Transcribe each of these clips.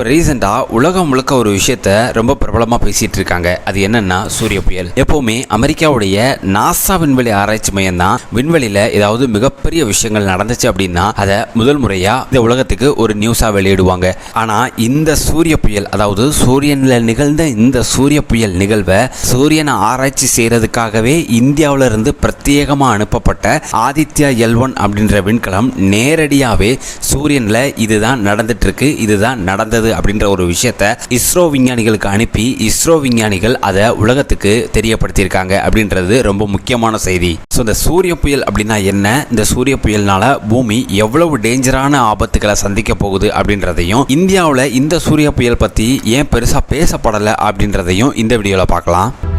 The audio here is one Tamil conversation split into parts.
இப்போ ரீசெண்டாக உலகம் முழுக்க ஒரு விஷயத்த ரொம்ப பிரபலமாக பேசிகிட்டு இருக்காங்க. அது என்னென்னா சூரிய புயல். எப்போவுமே அமெரிக்காவுடைய நாசா விண்வெளி ஆராய்ச்சி மையம் தான் விண்வெளியில் ஏதாவது மிகப்பெரிய விஷயங்கள் நடந்துச்சு அப்படின்னா அதை முதல் முறையாக இந்த உலகத்துக்கு ஒரு நியூஸாக வெளியிடுவாங்க. ஆனால் இந்த சூரிய புயல் அதாவது சூரியனில் நிகழ்ந்த இந்த சூரிய புயல் நிகழ்வை சூரியனை ஆராய்ச்சி செய்கிறதுக்காகவே இந்தியாவிலிருந்து பிரத்யேகமாக அனுப்பப்பட்ட ஆதித்யா எல் ஒன் அப்படின்ற விண்கலம் நேரடியாகவே சூரியனில் இதுதான் நடந்துட்டு இருக்கு இதுதான் நடந்தது அப்படின்ற ஒரு விஷயத்த இஸ்ரோ விஞ்ஞானிகளுக்கு அனுப்பி இஸ்ரோ விஞ்ஞானிகள் அதை உலகத்துக்கு தெரியப்படுத்தியிருக்காங்க அப்படின்றது ரொம்ப முக்கியமான செய்தி. ஸோ இந்த சூரிய புயல் அப்படின்னா என்ன? இந்த சூரிய புயல்னால பூமி எவ்வளவு டேஞ்சரான ஆபத்துக்களை சந்திக்க போகுது அப்படின்றதையும் இந்தியாவில் இந்த சூரிய புயல் பற்றி ஏன் பெருசாக பேசப்படலை அப்படின்றதையும் இந்த வீடியோவில் பார்க்கலாம்.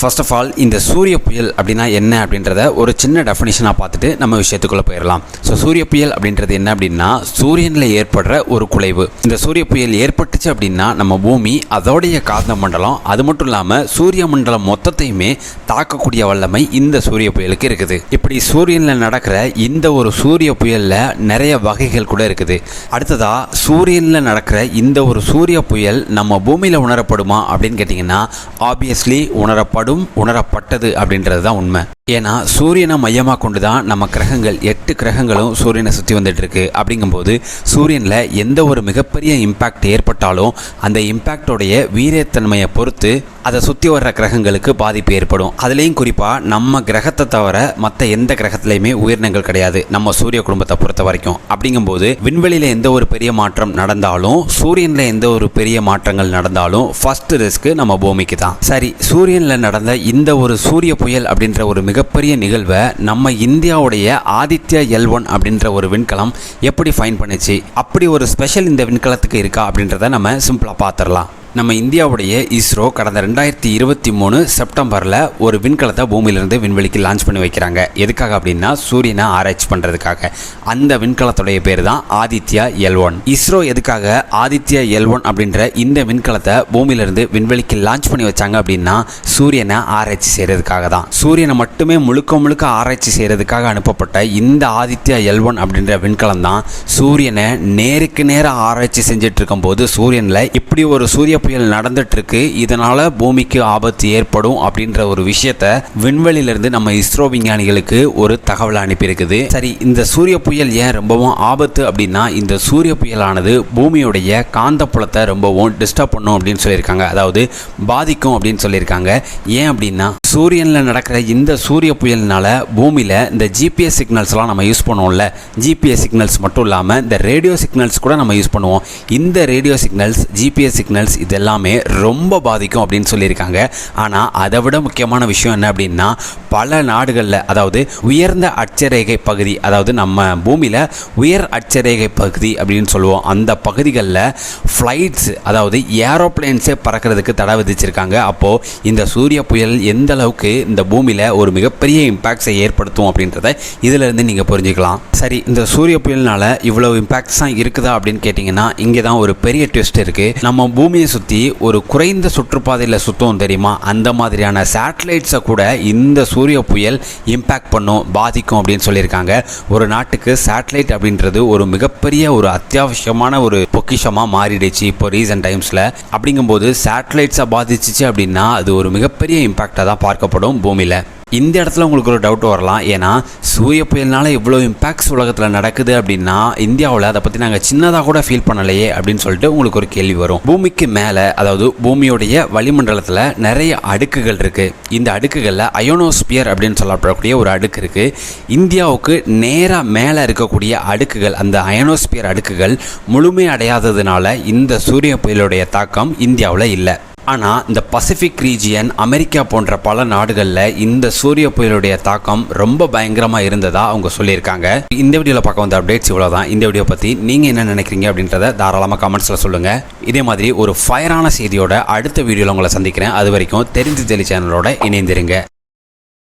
ஃபர்ஸ்ட் ஆஃப் ஆல் இந்த சூரிய புயல் அப்படின்னா என்ன அப்படின்றத ஒரு சின்ன டெஃபினேஷனாக பார்த்துட்டு நம்ம விஷயத்துக்குள்ளே போயிடலாம் ஸோ சூரிய புயல் அப்படின்றது என்ன அப்படின்னா சூரியனில் ஏற்படுற ஒரு குலைவு. இந்த சூரிய புயல் ஏற்பட்டுச்சு அப்படின்னா நம்ம பூமி அதோடைய காந்த மண்டலம் அது மட்டும் இல்லாமல் சூரிய மண்டலம் மொத்தத்தையுமே தாக்கக்கூடிய வல்லமை இந்த சூரிய புயலுக்கு இருக்குது. இப்படி சூரியனில் நடக்கிற இந்த ஒரு சூரிய புயலில் நிறைய வகைகள் கூட இருக்குது. அடுத்ததாக சூரியனில் நடக்கிற இந்த ஒரு சூரிய புயல் நம்ம பூமியில் உணரப்படுமா அப்படின்னு கேட்டிங்கன்னா ஆப்வியஸ்லி உணரப்படும். உணரப்பட்டது அப்படின்றது தான் உண்மை. ஏன்னா சூரியனை மையமாக கொண்டு தான் நம்ம கிரகங்கள் எட்டு கிரகங்களும் சூரியனை சுற்றி வந்துட்டுருக்கு. அப்படிங்கும்போது சூரியனில் எந்த ஒரு மிகப்பெரிய இம்பேக்ட் ஏற்பட்டாலும் அந்த இம்பேக்டோடைய வீரியத்தன்மையை பொறுத்து அதை சுற்றி வர்ற கிரகங்களுக்கு பாதிப்பு ஏற்படும். அதுலேயும் குறிப்பாக நம்ம கிரகத்தை தவிர மற்ற எந்த கிரகத்துலையுமே உயிரினங்கள் கிடையாது. நம்ம சூரிய குடும்பத்தை பொறுத்த வரைக்கும். அப்படிங்கும்போது விண்வெளியில் எந்த ஒரு பெரிய மாற்றம் நடந்தாலும் சூரியனில் எந்த ஒரு பெரிய மாற்றங்கள் நடந்தாலும் ஃபர்ஸ்ட் ரிஸ்க்கு நம்ம பூமிக்கு தான் சரி சூரியனில் நடந்த இந்த ஒரு சூரிய புயல் அப்படின்ற ஒரு மிக மிகப்பெரிய நிகழ்வை நம்ம இந்தியாவுடைய ஆதித்யா எல் ஒன் அப்படின்ற ஒரு விண்கலம் எப்படி ஃபைன் பண்ணுச்சு? அப்படி ஒரு ஸ்பெஷல் இந்த விண்கலத்துக்கு இருக்கா அப்படின்றத நம்ம சிம்பிளாக பார்த்துடலாம். நம்ம இந்தியாவுடைய இஸ்ரோ கடந்த ரெண்டாயிரத்தி இருபத்தி மூணு செப்டம்பரில் ஒரு விண்கலத்தை பூமியிலிருந்து விண்வெளிக்கு லான்ச் பண்ணி வைக்கிறாங்க. எதுக்காக அப்படின்னா சூரியனை ஆராய்ச்சி பண்ணுறதுக்காக அந்த விண்கலத்துடைய பேர் தான் ஆதித்யா எல் ஒன். இஸ்ரோ எதுக்காக ஆதித்யா எல் ஒன் அப்படின்ற இந்த விண்கலத்தை பூமியிலிருந்து விண்வெளிக்கு லான்ச் பண்ணி வச்சாங்க அப்படின்னா சூரியனை ஆராய்ச்சி செய்கிறதுக்காக தான். சூரியனை மட்டுமே முழுக்க முழுக்க ஆராய்ச்சி செய்கிறதுக்காக அனுப்பப்பட்ட இந்த ஆதித்யா எல் ஒன் அப்படின்ற விண்கலம் தான் சூரியனை நேருக்கு நேராக ஆராய்ச்சி செஞ்சுட்டு இருக்கும்போது சூரியனில் இப்படி ஒரு சூரிய புயல் நடந்துட்டுருக்கு இதனால் பூமிக்கு ஆபத்து ஏற்படும் அப்படின்ற ஒரு விஷயத்த விண்வெளியிலிருந்து நம்ம இஸ்ரோ விஞ்ஞானிகளுக்கு ஒரு தகவல் அனுப்பியிருக்குது. சரி இந்த சூரிய புயல் ஏன் ரொம்பவும் ஆபத்து அப்படின்னா இந்த சூரிய புயலானது பூமியுடைய காந்தப்புலத்தை ரொம்பவும் டிஸ்டர்ப் பண்ணும் அப்படின்னு சொல்லியிருக்காங்க. அதாவது பாதிக்கும் அப்படின்னு சொல்லியிருக்காங்க. ஏன் அப்படின்னா சூரியனில் நடக்கிற இந்த சூரிய புயல்னால பூமியில் இந்த ஜிபிஎஸ் சிக்னல்ஸ்லாம் நம்ம யூஸ் பண்ணுவோம்ல. ஜிபிஎஸ் சிக்னல்ஸ் மட்டும் இல்லாமல் இந்த ரேடியோ சிக்னல்ஸ் கூட நம்ம யூஸ் பண்ணுவோம். இந்த ரேடியோ சிக்னல்ஸ் ஜிபிஎஸ் சிக்னல்ஸ் இது எல்லாமே ரொம்ப பாதிக்கும் அப்படின்னு சொல்லியிருக்காங்க. ஆனால் அதை விட முக்கியமான விஷயம் என்ன அப்படின்னா பல நாடுகளில் அதாவது உயர்ந்த அட்சரேகை பகுதி அதாவது நம்ம பூமியில் உயர் அட்சரேகை பகுதி அப்படின்னு சொல்லுவோம். அந்த பகுதிகளில் ஃப்ளைட்ஸ் அதாவது ஏரோப்ளேன்ஸே பறக்கிறதுக்கு தடை விதிச்சிருக்காங்க. அப்போது இந்த சூரிய புயல் எந்த அளவுக்கு இந்த பூமியில் ஒரு மிகப்பெரிய இம்பேக்ட்ஸை ஏற்படுத்தும் அப்படின்றத இதிலிருந்து நீங்கள் புரிஞ்சுக்கலாம். சரி இந்த சூரிய புயல்னால இவ்வளோ இம்பேக்ட்ஸ் தான் இருக்குதா அப்படின்னு கேட்டிங்கன்னா இங்கே தான் ஒரு பெரிய ட்விஸ்ட் இருக்குது நம்ம பூமியை சுற்றி ஒரு குறைந்த சுற்றுப்பாதையில் சுற்றும் தெரியுமா? அந்த மாதிரியான சேட்டலைட்ஸை கூட இந்த சூரிய புயல் இம்பேக்ட் பண்ணும் பாதிக்கும் அப்படின்னு சொல்லியிருக்காங்க. ஒரு நாட்டுக்கு சேட்டலைட் அப்படின்றது ஒரு மிகப்பெரிய ஒரு அத்தியாவசியமான ஒரு பொக்கிஷமாக மாறிடுச்சு இப்போ ரீசன்ட் டைம்ஸில் அப்படிங்கும்போது சேட்டலைட்ஸை பாதிச்சிச்சு அப்படின்னா அது ஒரு மிகப்பெரிய இம்பேக்டாக தான் பார்க்கப்படும் பூமியில். இந்த இடத்துல உங்களுக்கு ஒரு டவுட் வரலாம். ஏன்னா சூரிய புயல்னால இவ்வளோ இம்பேக்ட்ஸ் உலகத்தில் நடக்குது அப்படின்னா இந்தியாவில் அதை பற்றி நாங்கள் சின்னதாக கூட ஃபீல் பண்ணலையே அப்படின்னு சொல்லிட்டு உங்களுக்கு ஒரு கேள்வி வரும். பூமிக்கு மேலே அதாவது பூமியுடைய வளிமண்டலத்தில் நிறைய அடுக்குகள் இருக்குது இந்த அடுக்குகளில் அயோனோஸ்பியர் அப்படின்னு சொல்லப்படக்கூடிய ஒரு அடுக்கு இருக்குது இந்தியாவுக்கு நேராக மேலே இருக்கக்கூடிய அடுக்குகள் அந்த அயனோஸ்பியர் அடுக்குகள் முழுமை அடையாததுனால இந்த சூரிய புயலுடைய தாக்கம் இந்தியாவில் இல்லை. ஆனால் இந்த பசிபிக் ரீஜியன் அமெரிக்கா போன்ற பல நாடுகளில் இந்த சூரிய புயலுடைய தாக்கம் ரொம்ப பயங்கரமாக இருந்ததா அவங்க சொல்லியிருக்காங்க. இந்த வீடியோவில் பார்க்க வந்த அப்டேட்ஸ் இவ்வளோ தான் இந்த வீடியோ பற்றி நீங்கள் என்ன நினைக்கிறீங்க அப்படின்றத தாராளமாக கமெண்ட்ஸில் சொல்லுங்கள் இதே மாதிரி ஒரு ஃபயரான செய்தியோட அடுத்த வீடியோவில் உங்களை சந்திக்கிறேன். அது வரைக்கும் தெரிஞ்சு தெளி சேனலோட இணைந்திருங்க.